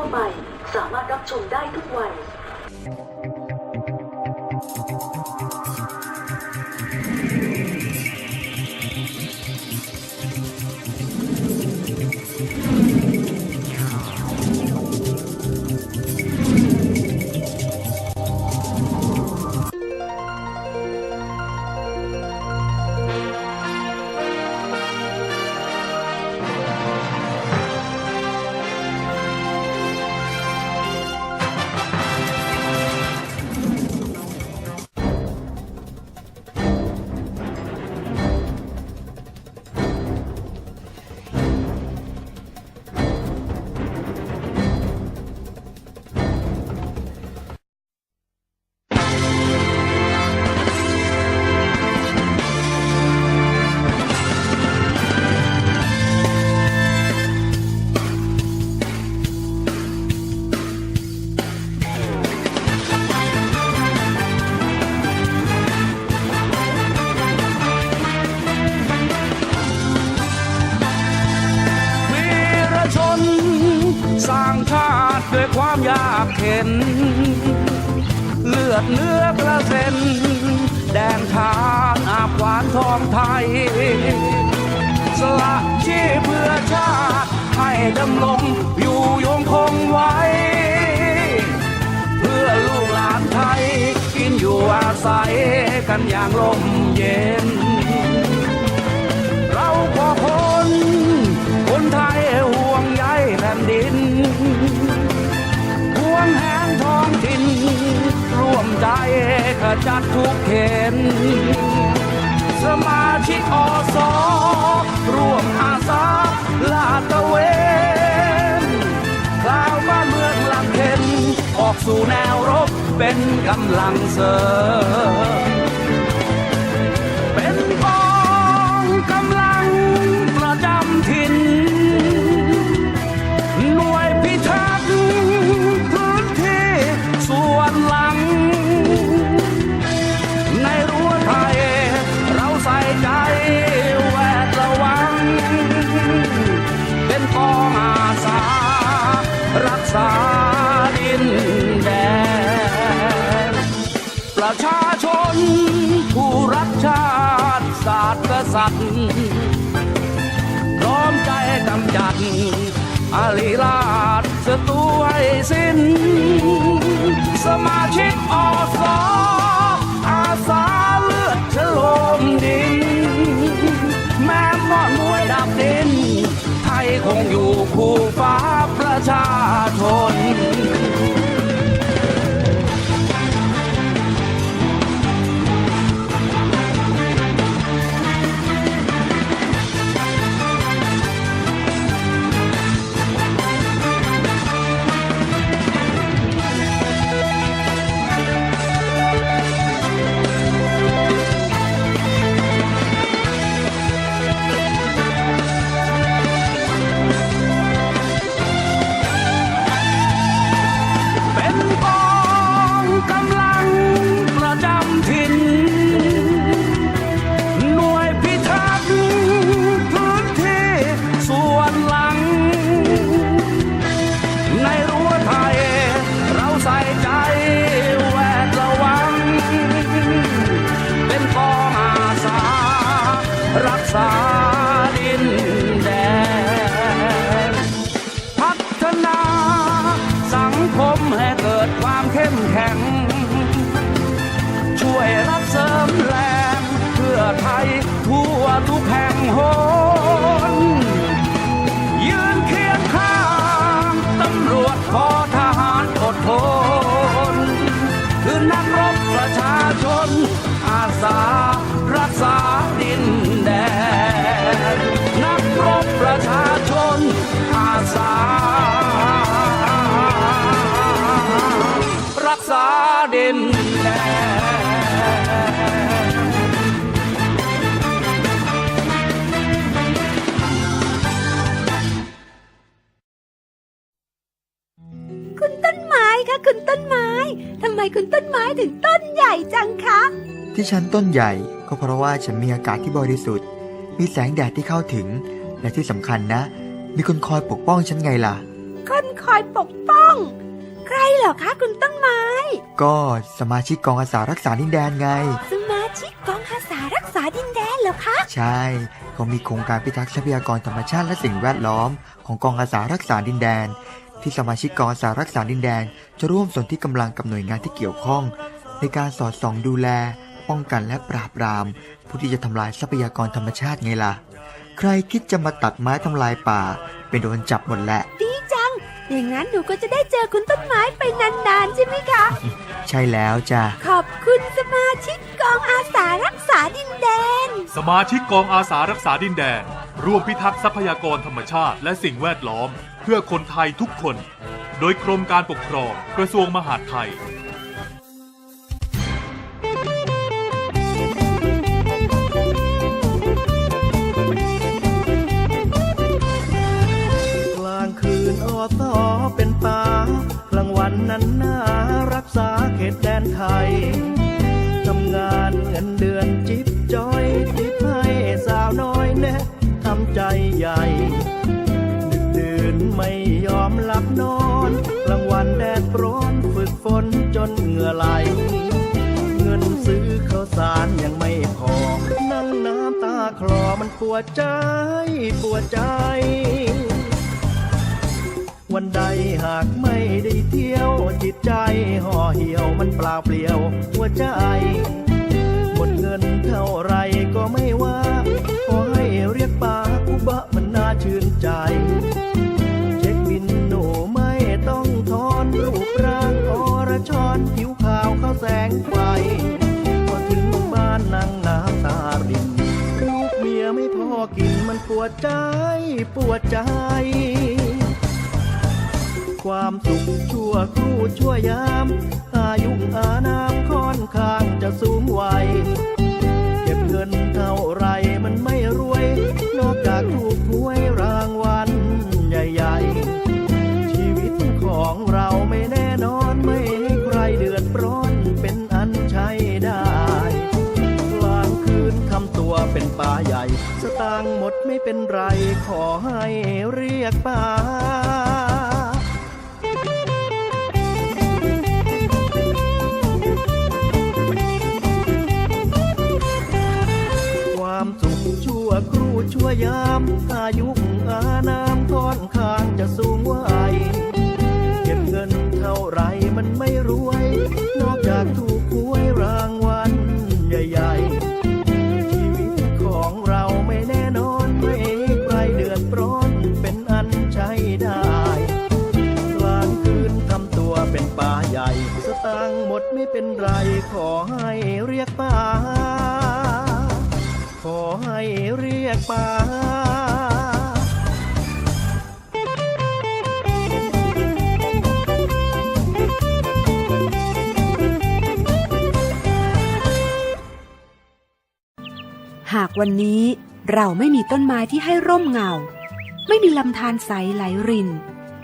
ทั่วไป สามารถรับชมได้ทุกวัย ดเนื้อกระเซ็น แดนทานอาบหวานทองไทย สละชีพเพื่อชาติ ให้ดำรงอยู่ยงคงไว้ เพื่อลูกหลานไทย กินอยู่อาศัยกันอย่างร่มเย็น เราก็คนคนไทยห่วงใยแผ่นดินห่วงแหนท้องถิ่น มใจขจัดทุกเข็นสมาชิกอสอร่วมอาสาลาดตะเวนกล่าวบ้านเมืองหลังเข็นออกสู่แนวรบเป็นกำลังเสริม ษาดินแดน ประชาชนผู้รักชาติศาสตร์กษัตริย์ร้อมใจกำจัดอาลีราชศัตรูให้สิ้น สมาชิกอส ชาชน ที่ฉันต้นใหญ่ก็เพราะว่าฉันมีอากาศที่บริสุทธิ์ มีแสงแดดที่เข้าถึง และที่สำคัญนะ มีคนคอยปกป้องฉันไงล่ะอคนคอยปกป้อง ใครเหรอคะคุณต้นไม้ ก็สมาชิกกองอาสารักษาดินแดนไง สมาชิกกองอาสารักษาดินแดนเหรอคะ ใช่เขามีโครงการพิทักษ์ทรัพยากรธรรมชาติและสิ่งแวดล้อม ของกองอาสารักษาดินแดน ที่สมาชิกกองอาสารักษาดินแดน จะร่วมส่วนที่กำลังกับหน่วยงานที่เกี่ยวข้อง ในการสอดส่องดูแล ป้องกันและปราบปราม ผู้ที่จะทำลายทรัพยากรธรรมชาติไงล่ะ ใครคิดจะมาตัดไม้ทำลายป่า เป็นโดนจับหมดแหละ ดีจัง อย่างนั้นหนูก็จะได้เจอคุณต้นไม้ไปนานๆใช่ไหมคะ ใช่แล้วจ้ะ ขอบคุณสมาชิกกองอาสารักษาดินแดน สมาชิกกองอาสารักษาดินแดน ร่วมพิทักษ์ทรัพยากรธรรมชาติ และสิ่งแวดล้อม เพื่อคนไทยทุกคน โดยกรมการปกครองกระทรวงมหาดไทย เป็นป่ากลางวันนั้นนารักษาเขตแดนไทยทำงานเงินเดือนจิบจอยจิบให้สาวน้อยแนะทำใจใหญ่ดึกดื่นไม่ยอมหลับนอนกลางวันแดดร้อนฝึกฝนจนเหงื่อไหลเงินซื้อข้าวสารยังไม่พอ นั่งน้ำตาคลอมันปวดใจปวดใจ วันใดหากไม่ได้เที่ยว จิตใจห่อเหี่ยวมันเปล่าเปลี่ยว หัวใจหมดเงินเท่าไรก็ไม่ว่า ขอให้เรียกปากอุบะมันน่าชื่นใจ เช็คบินหนูไม่ต้องทอนรูปร่างอรชรผิวขาวเข้าแสงไฟพอถึงบ้านนั่งน้ำตารินลูกเมียไม่พอกินมันปวดใจปวดใจ ความสุขชั่วครู่ชั่วยาม อายุอานามค่อนข้างจะสูงวัยเก็บเงินเท่าไรมันไม่รวย นอกจากถูกหวยรางวัลใหญ่ๆ ชีวิตของเราไม่แน่นอนไม่ให้ใครเดือดร้อนเป็นอันใช้ได้กลางคืนทำตัวเป็นป่าใหญ่ สตางค์หมดไม่เป็นไรขอให้เรียกป่า ชั่วยามอายุอานามค่อนข้างจะสูงวัยเก็บเงินเท่าไรมันไม่รวย นอกจากถูกหวยรางวัลใหญ่ๆ ชีวิตของเราไม่แน่นอนไม่ให้ใครเดือดร้อนเป็นอันใช้ได้กลางคืนทำตัวเป็นป่าใหญ่ สตางค์หมดไม่เป็นไรขอให้เรียกป่า ขอให้เรียกป่าหากวันนี้เราไม่มีต้นไม้ที่ให้ร่มเงา ไม่มีลำธารใสไหลริน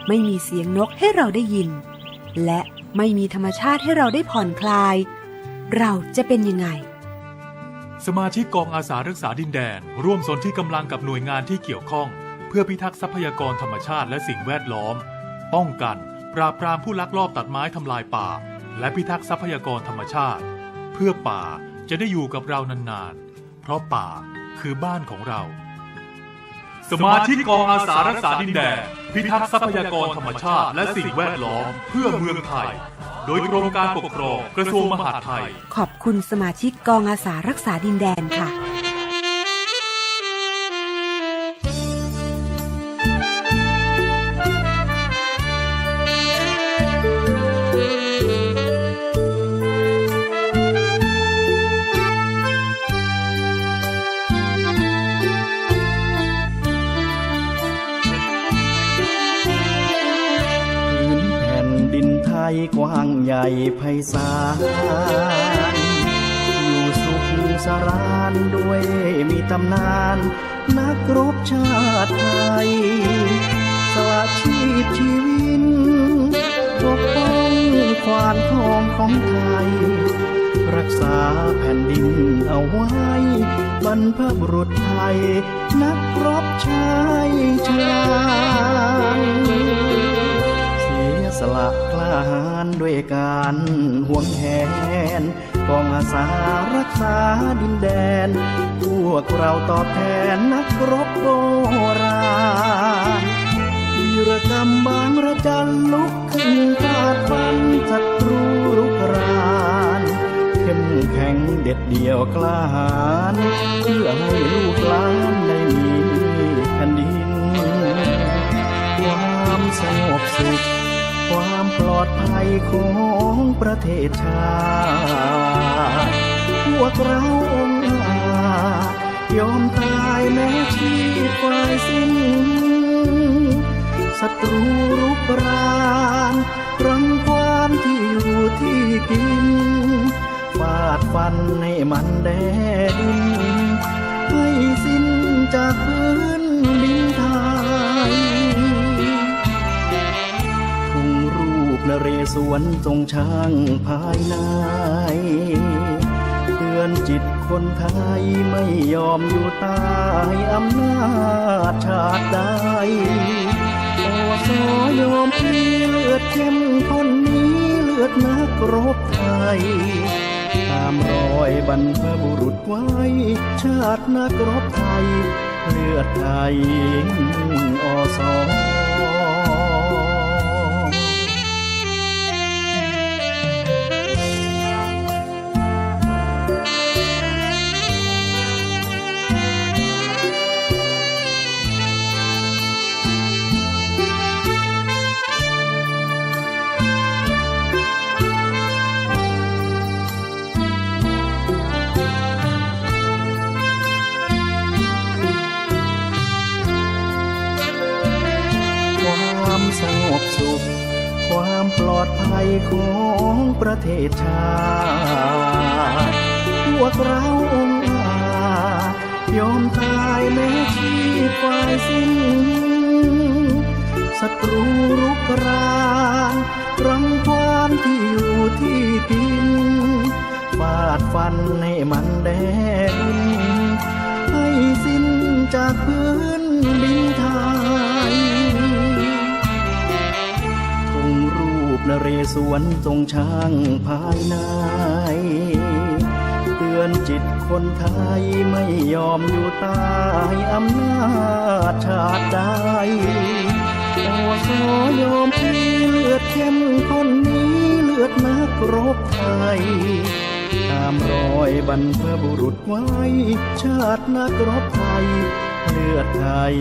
ไม่มีเสียงนกให้เราได้ยิน และไม่มีธรรมชาติให้เราได้ผ่อนคลาย เราจะเป็นยังไง สมาชิกกองอาสารักษาดินแดน ร่วมสนที่กำลังกับหน่วยงานที่เกี่ยวข้อง เพื่อพิทักษ์ทรัพยากรธรรมชาติและสิ่งแวดล้อม ป้องกัน ปราบปรามผู้ลักลอบตัดไม้ทำลายป่า และพิทักษ์ทรัพยากรธรรมชาติ เพื่อป่าจะได้อยู่กับเรานานๆ เพราะป่าคือบ้านของเรา สมาชิกกองอาสารักษาดินแดน พิทักษ์ทรัพยากรธรรมชาติและสิ่งแวดล้อม เพื่อเมืองไทย โดยกรมการปกครองกระทรวงมหาดไทย ขอบคุณสมาชิกกองอาสารักษาดินแดนค่ะ ไพศาลอยู่สุขสรานด้วยมีตำนาน นักรบชาติไทย สละชีพชีวินปกป้องควานทองของไทย รักษาแผ่นดินเอาไว้ บรรพบุรุษไทย นักรบชายชาญ สละกล้าหาญด้วยการห่วงแหนกองอาสารักษาดินแดน พวกเราตอบแทนนักรบโบราณวีรกรรมบางระจันลุกขึ้นฟาดฟันศัตรูรุกรานเข้มแข็งเด็ดเดี่ยวกล้าหาญเพื่อให้ลูกหลานได้มีแผ่นดินความสงบสุข ปลอดภัยของประเทศชาติพวกเราองอาจยอมตายแม้ชีพฝ่ายสิ้นศัตรูรุกรานรังควานที่อยู่ที่กินฟาดฟันให้มันแดดินให้สิ้นจากพื้นดินไทย นเรศวรทรงช่างภายในเตือนจิตคนไทยไม่ยอมอยู่ใต้อำนาจชาติใดโอสอยอมพลีเลือดเข้มคนนี้เลือดนักรบไทย ตามรอยบรรพบุรุษไว้ ชาตินักรบไทย เลือดไทยอสอ วกเราองอาจยอมตายแม้ชีพฝ่ายสิ้นศัตรูรุกรานรังควานที่อยู่ที่กินฟาดฟันให้มันแดงให้สิ้นจากพื้นดินไทยทงรูปนเรศวรทรงช่างภายใน อนจิตคนไทยไม่ยอมอยู่ใต้อำนาจชาติใดโอสอยอมพลีเลือดเข้มคนนี้เลือดนักรบไทย ตามรอยบรรพบุรุษไว้ ชาตินักรบไทย เลือดไทย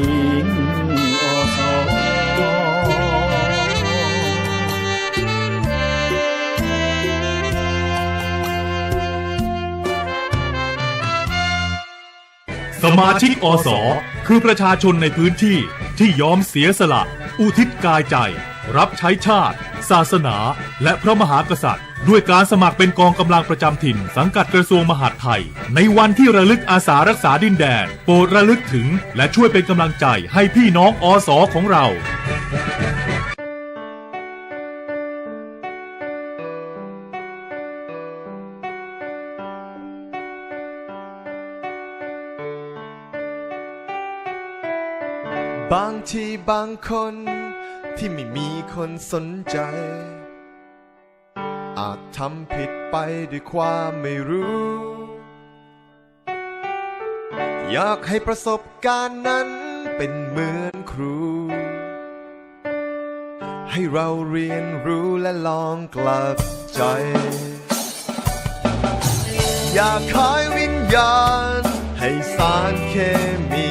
สมาชิกอสคือประชาชนในพื้นที่ที่ยอมเสียสละ อุทิศกายใจ รับใช้ชาติ ศาสนา และพระมหากษัตริย์ ด้วยการสมัครเป็นกองกำลังประจำถิ่น สังกัดกระทรวงมหาดไทย ในวันที่ระลึกอาสารักษาดินแดน โปรดระลึกถึง และช่วยเป็นกำลังใจให้พี่น้องอสของเรา บางทีบางคนที่ไม่มีคนสนใจ อาจทำผิดไปด้วยความไม่รู้ อยากให้ประสบการณ์นั้นเป็นเหมือนครู ให้เราเรียนรู้และลองกลับใจ อยากคอยวิญญาณ ให้สารเคมี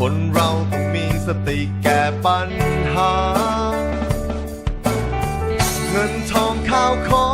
คนเราต้องมีสติแก้ปัญหา เงินทองข้าวของ